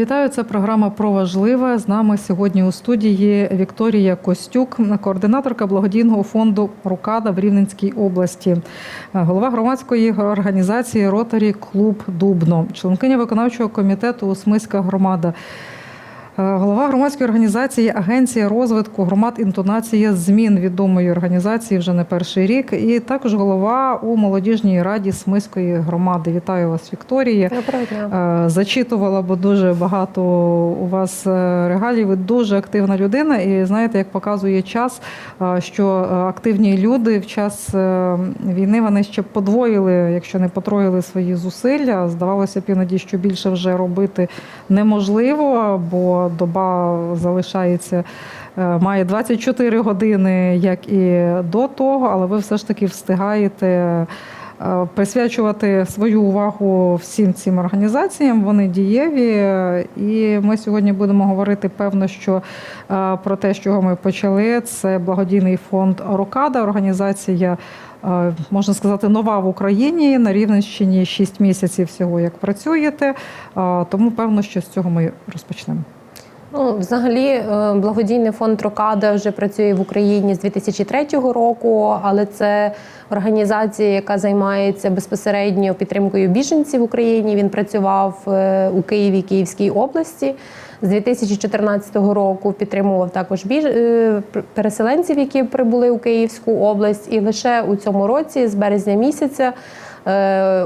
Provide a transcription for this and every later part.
Вітаю, це програма про важливе. З нами сьогодні у студії Вікторія Костюк, координаторка благодійного фонду Рукада в Рівненській області, голова громадської організації Ротарі Клуб Дубно, членкиня виконавчого комітету Усмиська громада. Голова громадської організації Агенція розвитку громад інтонація змін відомої організації вже не перший рік, і також голова у молодіжній раді Смиської громади. Вітаю вас, Вікторія. Е, Зачитувала, бо дуже багато у вас е, регалій. Ви дуже активна людина, і знаєте, як показує час, е, що е, активні люди в час е, війни вони ще подвоїли, якщо не потроїли свої зусилля. Здавалося б, іноді, що більше вже робити неможливо, бо доба залишається. е, Має 24 години, як і до того, але ви все ж таки встигаєте е, присвячувати свою увагу всім цим організаціям. Вони дієві. І ми сьогодні будемо говорити, певно, що е, про те, з чого ми почали, це благодійний фонд Рокада, організація. Можна сказати, нова в Україні на Рівненщині 6 місяців всього як працюєте. Тому певно, що з цього ми розпочнемо. Ну, взагалі, е, благодійний фонд Рокада вже працює в Україні з 2003 року, але це організація, яка займається безпосередньо підтримкою біженців в Україні. Він працював е, у Києві, Київській області. З 2014 року підтримував також біж... е, переселенців, які прибули у Київську область. І лише у цьому році, з березня місяця,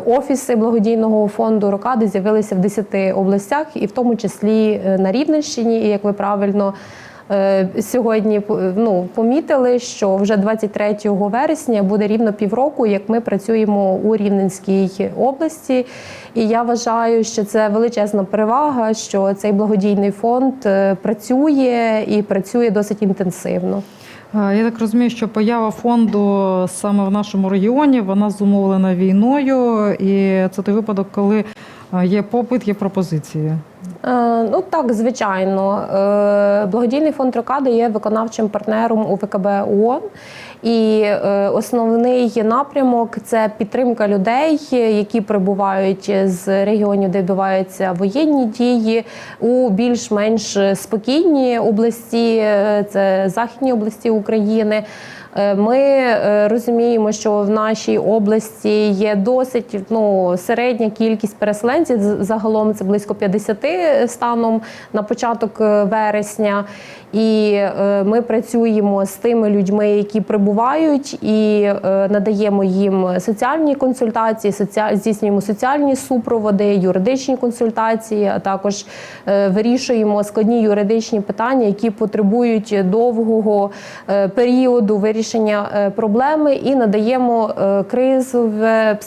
офіси благодійного фонду Рокади з'явилися в 10 областях, і в тому числі е, на Рівненщині. І як ви правильно е, сьогодні ну, помітили, що вже 23 вересня буде рівно півроку, як ми працюємо у Рівненській області. І я вважаю, що це величезна перевага, що цей благодійний фонд е, працює і працює досить інтенсивно. Е, Я так розумію, що поява фонду саме в нашому регіоні вона зумовлена війною, і це той випадок, коли є попит, є пропозиції. Е, Ну так, звичайно. Е, Благодійний фонд Рокада є виконавчим партнером у ВКБ ООН. І е, основний напрямок це підтримка людей, які прибувають з регіонів, де відбуваються воєнні дії, у більш-менш спокійні області, це західні області України. Е, Ми е, розуміємо, що в нашій області є досить ну, середня кількість переселенців. Загалом це близько 50 станом на початок е, вересня. І е, ми працюємо з тими людьми, які прибувають, і е, надаємо їм соціальні консультації, здійснюємо соціальні супроводи, юридичні консультації, а також е, вирішуємо складні юридичні питання, які потребують довгого періоду вирішення проблеми, і надаємо кризове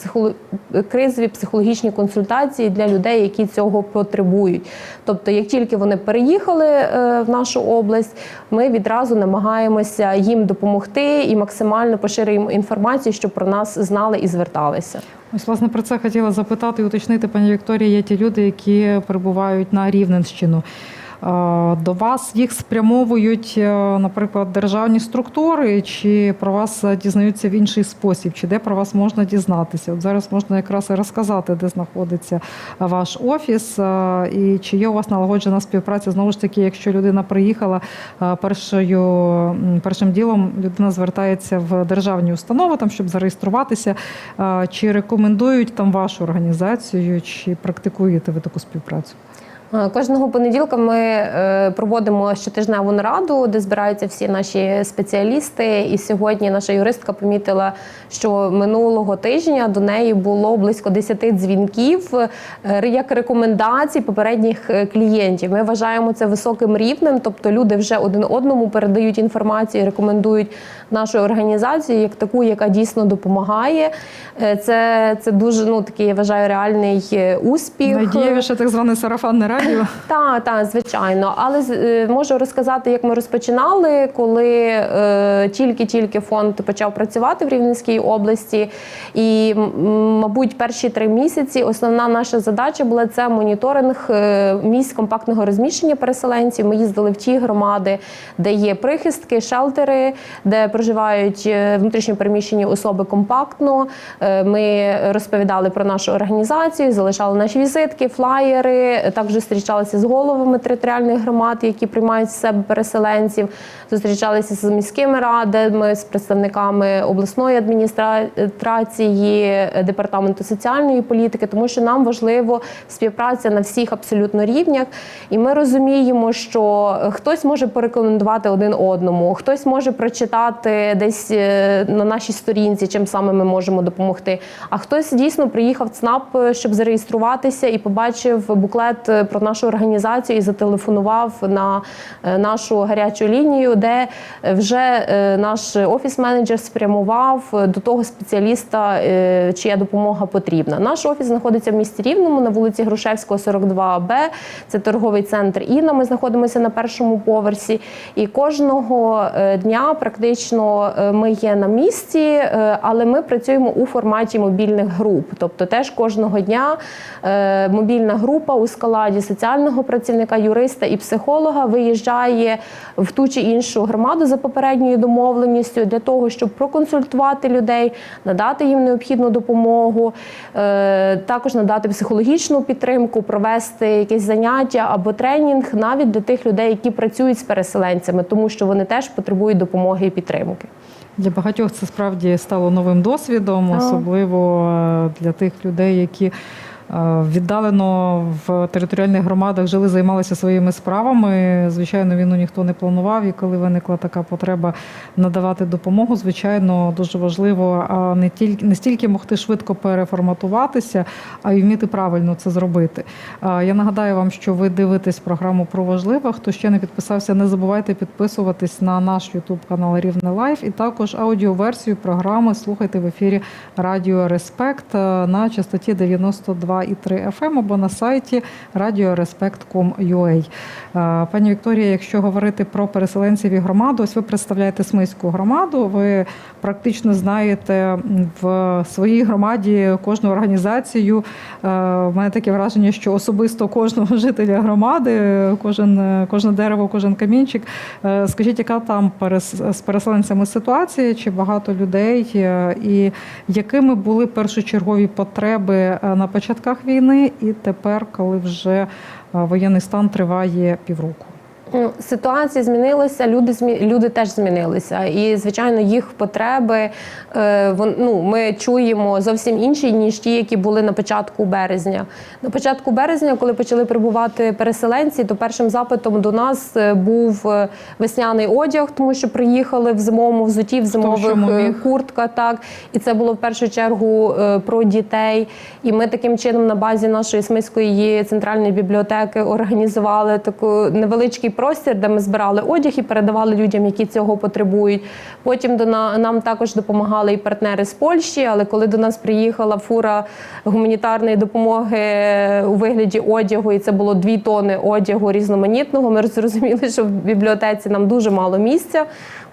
кризові психологічні консультації для людей, які цього потребують. Тобто, як тільки вони переїхали в нашу область, ми відразу намагаємося їм допомогти і максимально поширюємо інформацію, щоб про нас знали і зверталися. Ось, власне, про це хотіла запитати і уточнити, пані Вікторія, є ті люди, які перебувають на Рівненщину. Е, До вас їх спрямовують, е, наприклад, державні структури, чи про вас дізнаються в інший спосіб, чи де про вас можна дізнатися? От зараз можна якраз і розказати, де знаходиться ваш офіс, е, і чи є у вас налагоджена співпраця. Знову ж таки, якщо людина приїхала першою першим ділом, людина звертається в державні установи, там щоб зареєструватися. Чи рекомендують там вашу організацію, чи практикуєте ви таку співпрацю? Е, Кожного понеділка ми е, проводимо щотижневу нараду, де збираються всі наші спеціалісти. І сьогодні наша юристка помітила, що минулого тижня до неї було близько 10 дзвінків е, як рекомендацій попередніх клієнтів. Ми вважаємо це високим рівнем, тобто люди вже один одному передають інформацію, рекомендують нашу організацію як таку, яка дійсно допомагає. Це, це дуже ну такий, я вважаю, реальний успіх. Найдієвіше так зване сарафанне радіо. Так, так, звичайно. Але е, можу розказати, як ми розпочинали, коли е, тільки-тільки фонд почав працювати в Рівненській області. І, мабуть, перші три місяці основна наша задача була це моніторинг е, місць компактного розміщення переселенців. Ми їздили в ті громади, де є прихистки, шелтери, де проживають внутрішньо переміщені особи компактно. Ми розповідали про нашу організацію, залишали наші візитки, флаєри. Також зустрічалися з головами територіальних громад, які приймають в себе переселенців, зустрічалися з міськими радами, з представниками обласної адміністрації, департаменту соціальної політики, тому що нам важливо співпраця на всіх абсолютно рівнях. І ми розуміємо, що хтось може порекомендувати один одному, хтось може прочитати десь е, на нашій сторінці, чим саме ми можемо допомогти. А хтось дійсно приїхав в ЦНАП, щоб зареєструватися і побачив буклет е, про нашу організацію і зателефонував на е, нашу гарячу лінію, де е, вже е, наш офіс-менеджер спрямував до того спеціаліста, чия допомога потрібна. Наш офіс знаходиться в місті Рівному на вулиці Грушевського, 42Б. Це торговий центр Інна. Ми знаходимося на першому поверсі. І кожного дня практично ми є на місці, але ми працюємо у форматі мобільних груп. Тобто, теж кожного дня мобільна група у складі соціального працівника, юриста і психолога виїжджає в ту чи іншу громаду за попередньою домовленістю для того, щоб проконсультувати людей, надати їм необхідну допомогу, е, також надати психологічну підтримку, провести якесь заняття або тренінг навіть для тих людей, які працюють з переселенцями, тому що вони теж потребують допомоги і підтримки. Для багатьох це справді стало новим досвідом, особливо е, для тих людей, які віддалено в територіальних громадах жили, займалися своїми справами. Звичайно, війну ніхто не планував, і коли виникла така потреба надавати допомогу, звичайно, дуже важливо не тільки не стільки могти швидко переформатуватися, а й вміти правильно це зробити. Я нагадаю вам, що ви дивитесь програму про важливе. Хто ще не підписався, не забувайте підписуватись на наш Ютуб канал Рівне Лайф і також аудіоверсію програми слухайте в ефірі Радіо Респект е, на частоті 92,3 FM або на сайті radioreспект.com.ua. Е, Пані Вікторія, якщо говорити про переселенців і громаду, ось ви представляєте Смиську громаду. Ви практично знаєте в своїй громаді кожну організацію. Е, В мене таке враження, що особисто кожного жителя громади, кожен, кожне дерево, кожен камінчик. Е, Скажіть, яка там з переселенцями ситуація? Чи багато людей? Е, І якими були першочергові потреби е, на початках війни, і тепер, коли вже е, воєнний стан триває півроку? Ну, Ситуація змінилася, люди змі... люди теж змінилися. І, звичайно, їх потреби е, вон, ну, ми чуємо зовсім інші, ніж ті, які були на початку березня. На початку березня, коли почали прибувати переселенці, то першим запитом до нас е, був е, весняний одяг, тому що приїхали в зимовому взуті, в зимових чому куртках. Так. І це було в першу чергу про дітей. І ми таким чином на базі нашої Смиської центральної бібліотеки організували таку невеличкий простір, де ми збирали одяг і передавали людям, які цього потребують. Потім до на- нам також допомагали і партнери з Польщі. Але коли до нас приїхала фура гуманітарної допомоги у вигляді одягу, і це було дві тони одягу різноманітного, ми зрозуміли, що в бібліотеці нам дуже мало місця.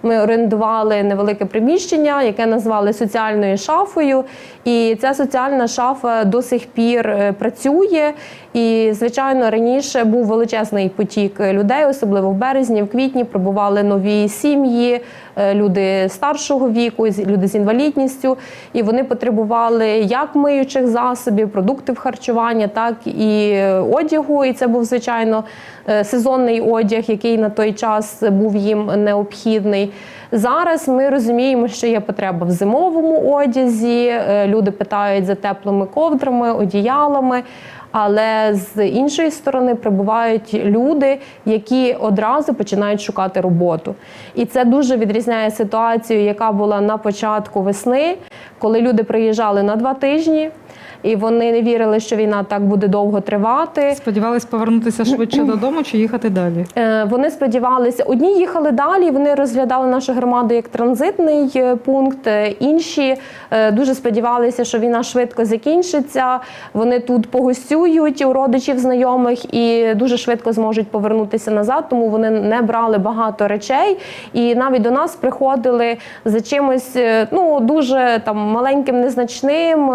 Ми орендували невелике приміщення, яке назвали соціальною шафою. І ця соціальна шафа до сих пір е, працює. І, звичайно, раніше був величезний потік людей, особливо в березні, в квітні прибували нові сім'ї, е, люди старшого віку, люди з інвалідністю. І вони потребували як миючих засобів, продуктів харчування, так і е, одягу. І це був, звичайно, сезонний одяг, який на той час був їм необхідний. Зараз ми розуміємо, що є потреба в зимовому одязі. е, Люди питають за теплими ковдрами, одіялами. Але з іншої сторони прибувають люди, які одразу починають шукати роботу. І це дуже відрізняє ситуацію, яка була на початку весни, коли люди приїжджали на два тижні, і вони не вірили, що війна так буде довго тривати. Сподівались повернутися швидше додому чи їхати далі? Е, Вони сподівалися, одні їхали далі, вони розглядали нашу громаду як транзитний е, пункт. е, Інші дуже сподівалися, що війна швидко закінчиться. Вони тут погостюють у родичів знайомих і дуже швидко зможуть повернутися назад. Тому вони не брали багато речей. І навіть до нас приходили за чимось ну дуже там маленьким, незначним.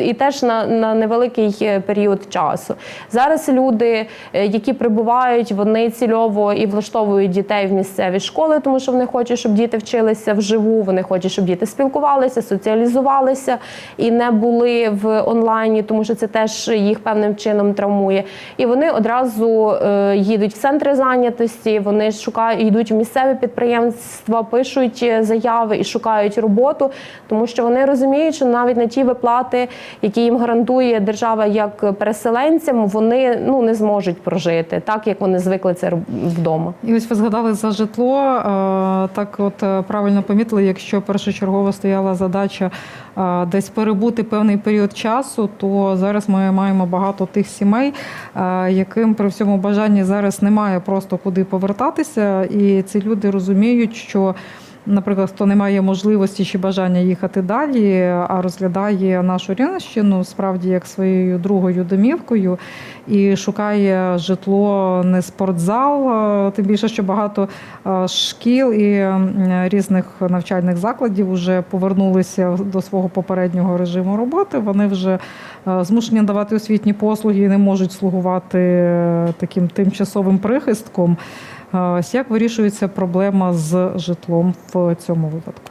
І теж на, на невеликий е, період часу. Зараз люди, е, які прибувають, вони цільово і влаштовують дітей в місцеві школи, тому що вони хочуть, щоб діти вчилися вживу, вони хочуть, щоб діти спілкувалися, соціалізувалися і не були в онлайні, тому що це теж їх певним чином травмує. І вони одразу е, їдуть в центри зайнятості, вони шукають, йдуть в місцеві підприємства, пишуть заяви і шукають роботу, тому що вони розуміють, що навіть на ті виплати, які їм гарантує держава як переселенцям, вони ну не зможуть прожити так, як вони звикли це вдома. І ось ви згадали за житло. е, Так, от е, правильно помітили, якщо першочергово стояла задача е, десь перебути певний період часу, то зараз ми маємо багато тих сімей, яким при всьому бажанні зараз немає просто куди повертатися, і ці люди розуміють, що. Наприклад, хто не має можливості чи бажання їхати далі, а розглядає нашу Рівненщину справді як своєю другою домівкою і шукає житло не спортзал, е, тим більше, що багато е, шкіл і різних навчальних закладів вже повернулися до свого попереднього режиму роботи. Вони вже е, змушені давати освітні послуги і не можуть слугувати таким тимчасовим прихистком. Е, Ось як вирішується проблема з житлом в цьому випадку?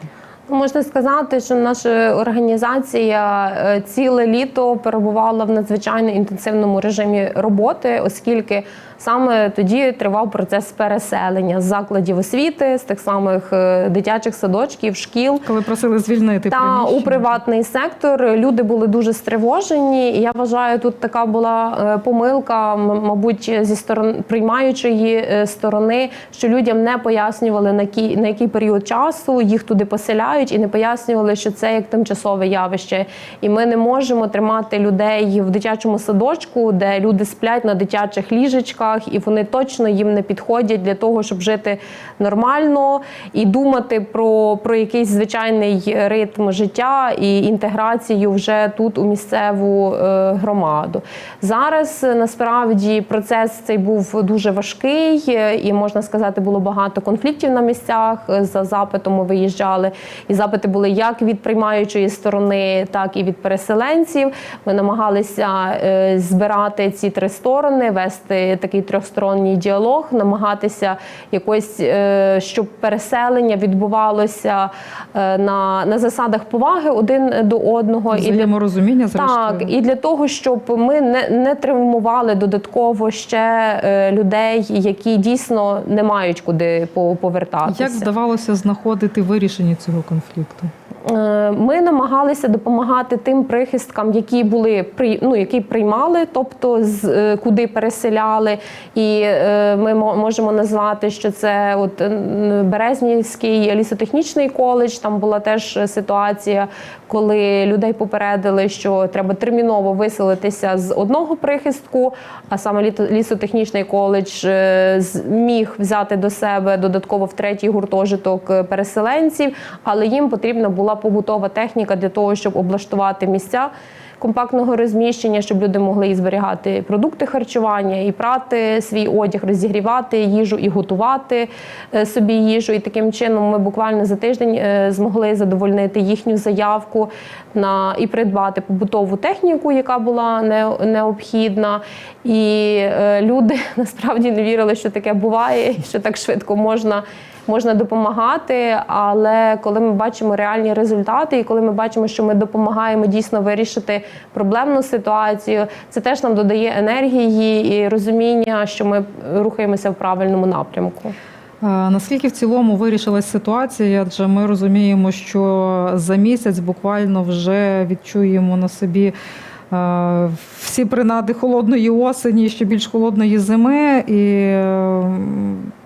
Можна сказати, що наша організація е, ціле літо перебувала в надзвичайно інтенсивному режимі роботи, оскільки саме тоді тривав процес переселення з закладів освіти, з тих самих е, дитячих садочків, шкіл. Коли просили звільнити Та приміщення? у приватний сектор люди були дуже стривожені. І я вважаю, тут така була е, помилка, мабуть, зі сторони приймаючої сторони, що людям не пояснювали на який, на який період часу їх туди поселяють, і не пояснювали, що це як тимчасове явище. І ми не можемо тримати людей в дитячому садочку, де люди сплять на дитячих ліжечках, і вони точно їм не підходять для того, щоб жити нормально і думати про, про якийсь звичайний ритм життя і інтеграцію вже тут у місцеву е, громаду. Зараз е, насправді процес цей був дуже важкий, е, і можна сказати, було багато конфліктів на місцях. За запитом ми виїжджали, і запити були як від приймаючої сторони, так і від переселенців. Ми намагалися е, збирати ці три сторони, вести такий трьохсторонній діалог, намагатися якось, е, щоб переселення відбувалося е, на, на засадах поваги один до одного і для Взаєморозуміння, зрештою. так, і для того, щоб ми не, не травмували додатково ще людей, які дійсно не мають куди по- повертатися. Як вдавалося знаходити вирішення цього конфлікту? Е, Ми намагалися допомагати тим прихисткам, які були ну, які приймали, тобто з е, куди переселяли. І е, ми можемо назвати, що це от е, Березнівський лісотехнічний коледж. Там була теж ситуація, коли людей попередили, що треба терміново виселитися з одного прихистку, а саме лісотехнічний коледж е, з- міг взяти до себе додатково в третій гуртожиток е, переселенців, але їм потрібна була побутова техніка для того, щоб облаштувати місця. Компактного розміщення, щоб люди могли і зберігати продукти харчування, і прати свій одяг, розігрівати їжу і готувати е, собі їжу. І таким чином ми буквально за тиждень е, змогли задовольнити їхню заявку на і придбати побутову техніку, яка була не, необхідна. І е, люди насправді не вірили, що таке буває, що так швидко можна можна допомагати. Але коли ми бачимо реальні результати, і коли ми бачимо, що ми допомагаємо дійсно вирішити проблемну ситуацію, це теж нам додає енергії і розуміння, що ми рухаємося в правильному напрямку. Наскільки в цілому вирішилась ситуація? Адже ми розуміємо, що за місяць буквально вже відчуємо на собі всі принади холодної осені, ще більш холодної зими. І е,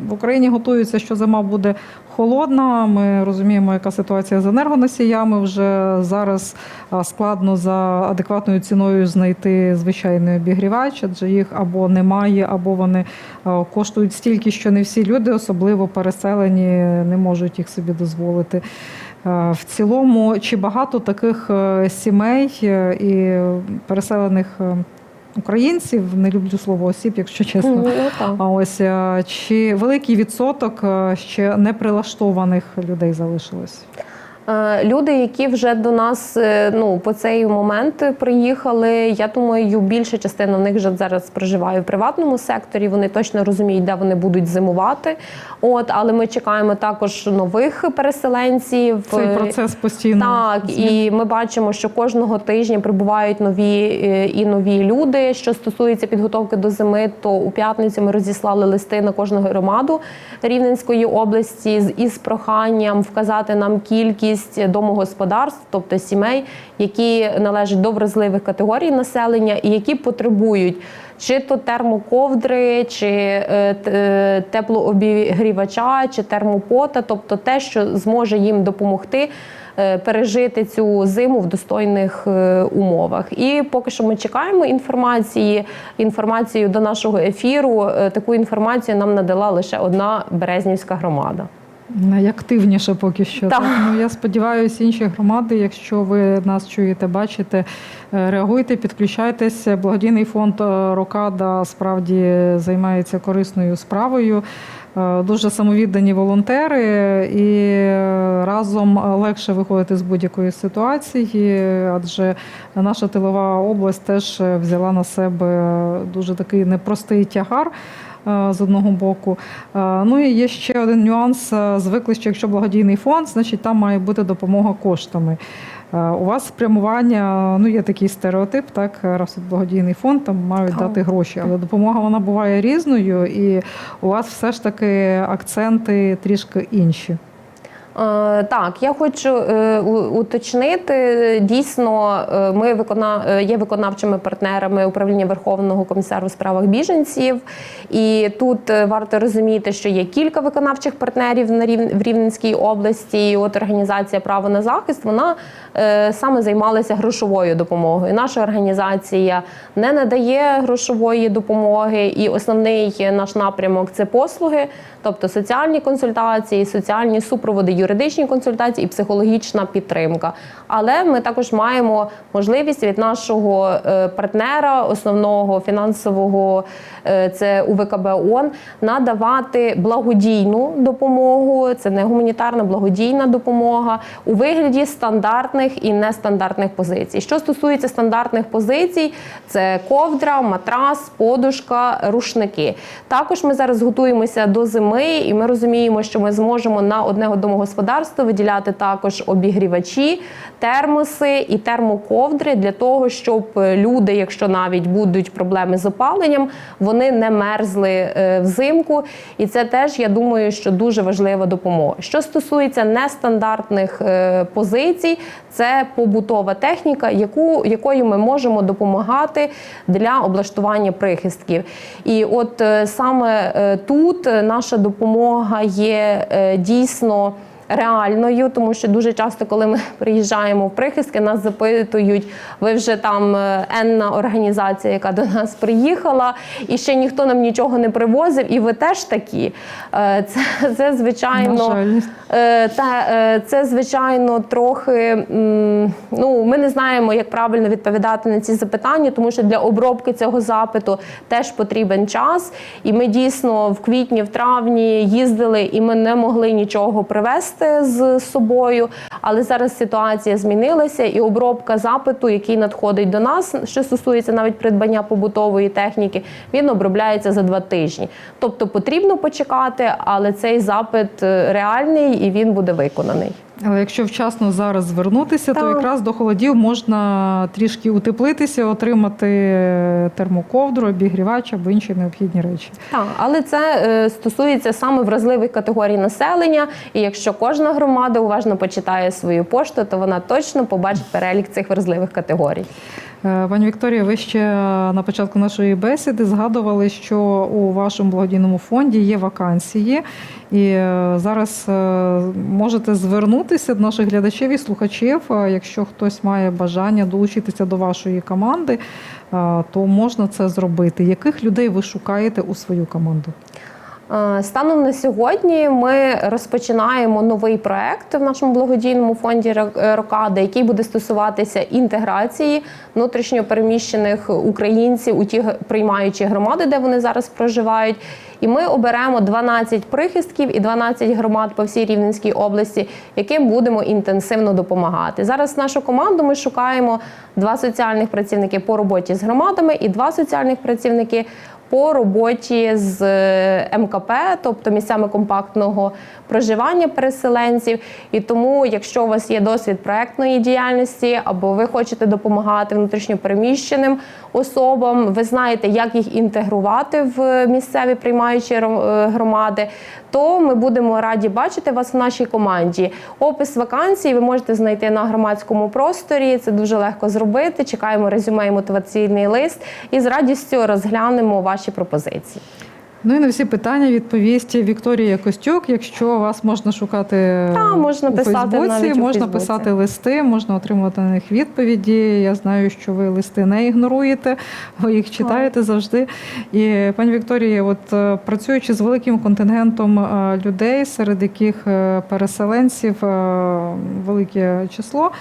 в Україні готуються, що зима буде холодна. Ми розуміємо, яка ситуація з енергоносіями. Вже зараз е, складно за адекватною ціною знайти звичайний обігрівач, адже їх або немає, або вони е, коштують стільки, що не всі люди, особливо переселені, не можуть їх собі дозволити. Е, В цілому, чи багато таких е, сімей е, і переселених українців, не люблю слово осіб, якщо чесно. Ну. А ось чи великий відсоток ще не прилаштованих людей залишилось? Е, Люди, які вже до нас е, ну, по цей момент приїхали, я думаю, більша частина в них вже зараз проживає в приватному секторі. Вони точно розуміють, де вони будуть зимувати. От, але ми чекаємо також нових переселенців. Цей Е, процес постійно. так, змін- і ми бачимо, що кожного тижня прибувають нові і нові люди. Що стосується підготовки до зими, то у п'ятницю ми розіслали листи на кожну громаду Рівненської області із проханням вказати нам кількість домогосподарств, тобто сімей, які належать до вразливих категорій населення і які потребують. Чи то термоковдри, чи е, е, теплообігрівача, чи термопота, тобто те, що зможе їм допомогти е, пережити цю зиму в достойних умовах. І поки що ми чекаємо інформації. Інформацію до нашого ефіру. Таку інформацію нам надала лише одна березнівська громада. Найактивніше поки що. Так. Так. Ну, я сподіваюся, інші громади, якщо ви нас чуєте, бачите, е, реагуйте, підключайтесь. Благодійний фонд е, Рокада справді займається корисною справою. Е, Дуже самовіддані волонтери, і разом легше виходити з будь-якої ситуації, адже наша тилова область теж взяла на себе дуже такий непростий тягар з одного боку. Е, Ну і є ще один нюанс. Е, Звикли, що якщо благодійний фонд, значить там має бути допомога коштами. Е, У вас спрямування, ну є такий стереотип, так раз тут благодійний фонд, там мають Так. дати гроші, але допомога вона буває різною, і у вас все ж таки акценти трішки інші. Е, Так, я хочу е, уточнити. Дійсно, е, ми викона... е, є виконавчими партнерами управління Верховного комісару у справах біженців. І тут варто розуміти, що є кілька виконавчих партнерів на рів... в Рівненській області. І от організація Право на захист вона саме займалася грошовою допомогою. Наша організація не надає грошової допомоги, і основний наш напрямок це послуги, тобто соціальні консультації, соціальні супроводи, юридичні консультації і психологічна підтримка. Але ми також маємо можливість від нашого е, партнера, основного фінансового е, це УВКБ ООН, надавати благодійну допомогу. Це не гуманітарна благодійна допомога у вигляді стандартних і нестандартних позицій. Що стосується стандартних позицій, це ковдра, матрас, подушка, рушники. Також ми зараз готуємося до зими, і ми розуміємо, що ми зможемо на одне домогосподарство виділяти також обігрівачі, термоси і термоковдри для того, щоб люди, якщо навіть будуть проблеми з опаленням, вони не мерзли е, взимку. І це теж я думаю, що дуже важлива допомога. Що стосується нестандартних е, позицій, це побутова техніка, яку якою ми можемо допомагати для облаштування прихистків. І от е, саме е, тут е, наша допомога є е, дійсно. Реальною, тому що дуже часто, коли ми приїжджаємо в прихистки, нас запитують, ви вже там е, енна організація, яка до нас приїхала, і ще ніхто нам нічого не привозив, і ви теж такі. Е, Це, це звичайно. Е, Та це звичайно трохи. Ну, ми не знаємо, як правильно відповідати на ці запитання, тому що для обробки цього запиту теж потрібен час. І ми дійсно в квітні, в травні їздили, і ми не могли нічого привезти з собою. Але зараз ситуація змінилася, і обробка запиту, який надходить до нас, що стосується навіть придбання побутової техніки, він обробляється за два тижні. Тобто потрібно почекати, але цей запит е, реальний і він буде виконаний. Але якщо вчасно зараз звернутися, то якраз до холодів можна трішки утеплитися, отримати термоковдру, обігрівач або інші необхідні речі. Так, але це е, стосується саме вразливих категорій населення. І якщо кожна громада уважно почитає свою пошту, то вона точно побачить перелік цих вразливих категорій. Е, Пані Вікторія, ви ще на початку нашої бесіди згадували, що у вашому благодійному фонді є вакансії, і е, зараз е, можете звернутися до наших глядачів і слухачів. е, Якщо хтось має бажання долучитися до вашої команди, е, то можна це зробити. Яких людей ви шукаєте у свою команду? Е, Станом на сьогодні ми розпочинаємо новий проект в нашому благодійному фонді «Ро- е, Рокада, який буде стосуватися інтеграції внутрішньопереміщених українців у ті приймаючі громади, де вони зараз проживають. І ми оберемо 12 прихистків і 12 громад по всій Рівненській області, яким будемо інтенсивно допомагати. Зараз нашу команду ми шукаємо два соціальних працівники по роботі з громадами і два соціальних працівники по роботі з е, МКП, тобто місцями компактного проживання переселенців. І тому, якщо у вас є досвід проектної діяльності або ви хочете допомагати внутрішньопереміщеним особам, ви знаєте, як їх інтегрувати в місцеві приймаючі е, громади, то ми будемо раді бачити вас в нашій команді. Опис вакансій ви можете знайти на громадському просторі. Це дуже легко зробити. Чекаємо резюме і мотиваційний лист і з радістю розглянемо ваші пропозиції. Ну і на всі питання відповість Вікторія Костюк. Якщо вас можна шукати Та, можна у писати Фейсбуці, навіть у можна Фейсбуці. писати листи, можна отримувати на них відповіді. Я знаю, що ви листи не ігноруєте, ви їх читаєте завжди. І пані Вікторія, от е, працюючи з великим контингентом е, людей, серед яких е, переселенців велике число.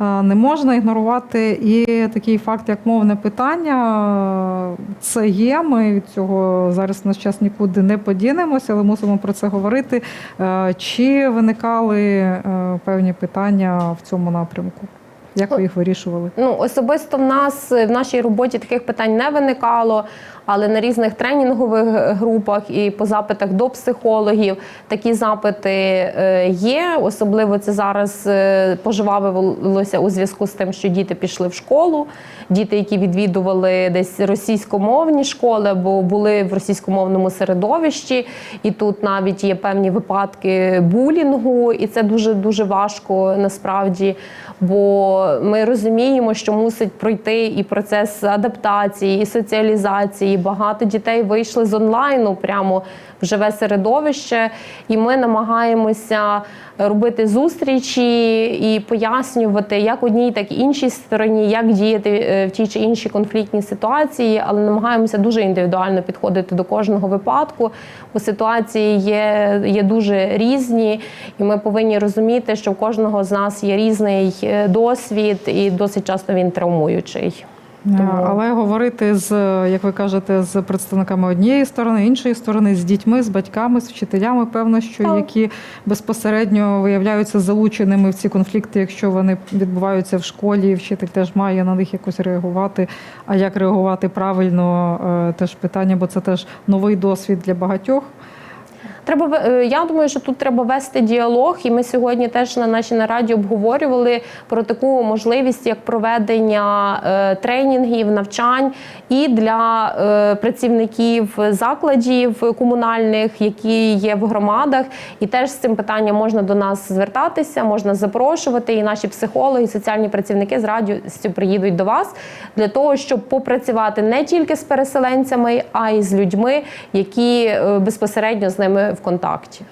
Е, Не можна ігнорувати і такий факт, як мовне питання. Це є. Ми від цього зараз на час нікуди не подінемося, але мусимо про це говорити. Е, Чи виникали е, певні питання в цьому напрямку? Як ви їх вирішували? Ну особисто в нас в нашій роботі таких питань не виникало. Але на різних тренінгових групах і по запитах до психологів такі запити е, є. Особливо це зараз е, пожвавилося у зв'язку з тим, що діти пішли в школу. Діти, які відвідували десь російськомовні школи, або були в російськомовному середовищі, і тут навіть є певні випадки булінгу, і це дуже дуже важко насправді. Бо ми розуміємо, що мусить пройти і процес адаптації, і соціалізації. Багато дітей вийшли з онлайну прямо в живе середовище, і ми намагаємося робити зустрічі і пояснювати як одній, так і іншій стороні, як діяти е, в тій чи іншій конфліктній ситуації, але намагаємося дуже індивідуально підходити до кожного випадку, бо ситуації є, є дуже різні, і ми повинні розуміти, що в кожного з нас є різний е, досвід, і досить часто він травмуючий. Але говорити з, як ви кажете, з представниками однієї сторони, іншої сторони, з дітьми, з батьками, з вчителями, певно, що Так. які безпосередньо виявляються залученими в ці конфлікти, якщо вони відбуваються в школі, вчитель теж має на них якось реагувати. А як реагувати правильно, е, теж питання, бо це теж новий досвід для багатьох. Треба е, я думаю, що тут треба вести діалог, і ми сьогодні теж на нашій нараді обговорювали про таку можливість, як проведення е, тренінгів, навчань і для е, працівників закладів комунальних, які є в громадах. І теж з цим питанням можна до нас звертатися, можна запрошувати. І наші психологи, соціальні працівники з радістю приїдуть до вас для того, щоб попрацювати не тільки з переселенцями, а й з людьми, які безпосередньо з ними в контакті.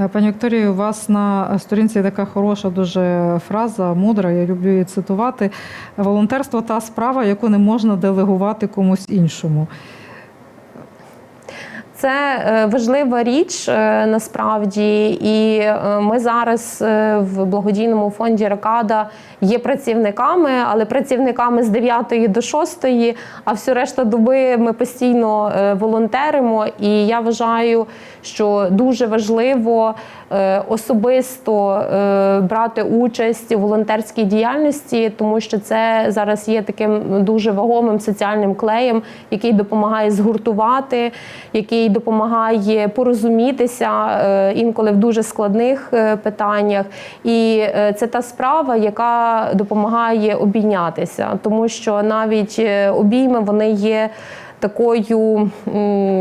Е, Пані Вікторію, у вас на сторінці така хороша дуже фраза, мудра, я люблю її цитувати. Волонтерство та справа, яку не можна делегувати комусь іншому. Це е, важлива річ е, насправді, і е, ми зараз в благодійному фонді Ракада є працівниками, але працівниками з 9 до 6, а всю решту доби ми постійно волонтеримо. І я вважаю, що дуже важливо особисто брати участь у волонтерській діяльності, тому що це зараз є таким дуже вагомим соціальним клеєм, який допомагає згуртувати, який допомагає порозумітися е, інколи в дуже складних е, питаннях. І е, це та справа, яка допомагає обійнятися, тому що навіть обійми вони є. Такою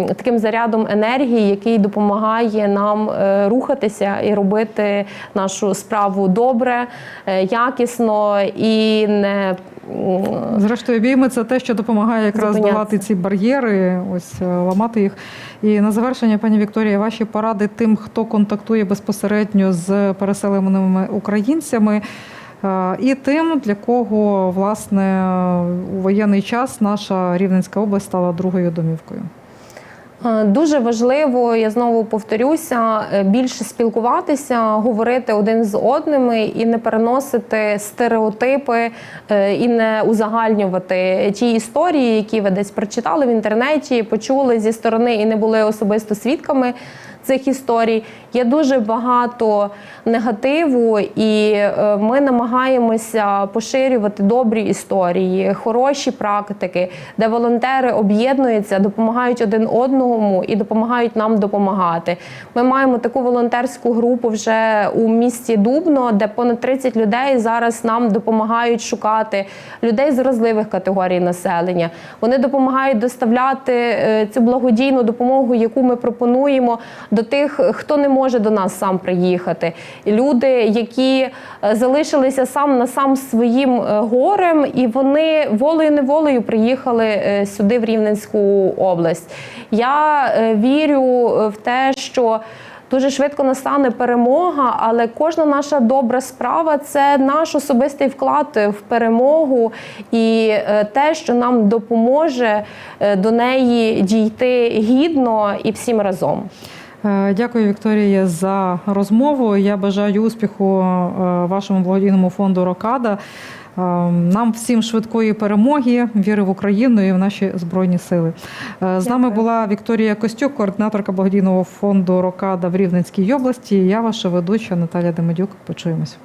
таким зарядом енергії, який допомагає нам рухатися і робити нашу справу добре, якісно і не Зрештою, обійми це те, що допомагає якраз Зупинятися. долати ці бар'єри, ось е, ламати їх. І на завершення, пані Вікторія, ваші поради тим, хто контактує безпосередньо з переселеними українцями. е, І тим, для кого власне у воєнний час наша Рівненська область стала другою домівкою. Е, Дуже важливо, я знову повторюся, е, більше спілкуватися, говорити один з одними і не переносити стереотипи е, і не узагальнювати ті історії, які ви десь прочитали в інтернеті, почули зі сторони і не були особисто свідками цих історій. Є дуже багато негативу, і ми намагаємося поширювати добрі історії, хороші практики, де волонтери об'єднуються, допомагають один одному і допомагають нам допомагати. Ми маємо таку волонтерську групу вже у місті Дубно, де понад 30 людей зараз нам допомагають шукати людей з вразливих категорій населення. Вони допомагають доставляти е, цю благодійну допомогу, яку ми пропонуємо до тих, хто не може до нас сам приїхати. Люди, які е, залишилися сам на сам своїм е, горем, і вони волею неволею приїхали сюди, в Рівненську область. Я е, вірю е, в те, що Дуже швидко настане перемога, але кожна наша добра справа це наш особистий вклад в перемогу і е, те, що нам допоможе до неї дійти гідно і всім разом. Дякую, Вікторія, за розмову. Я бажаю успіху вашому благодійному фонду Рокада. Е, Нам всім швидкої перемоги, віри в Україну і в наші збройні сили. Е, З нами була Вікторія Костюк, координаторка благодійного фонду Рокада в Рівненській області. Я ваша ведуча Наталя Демедюк. Почуємось.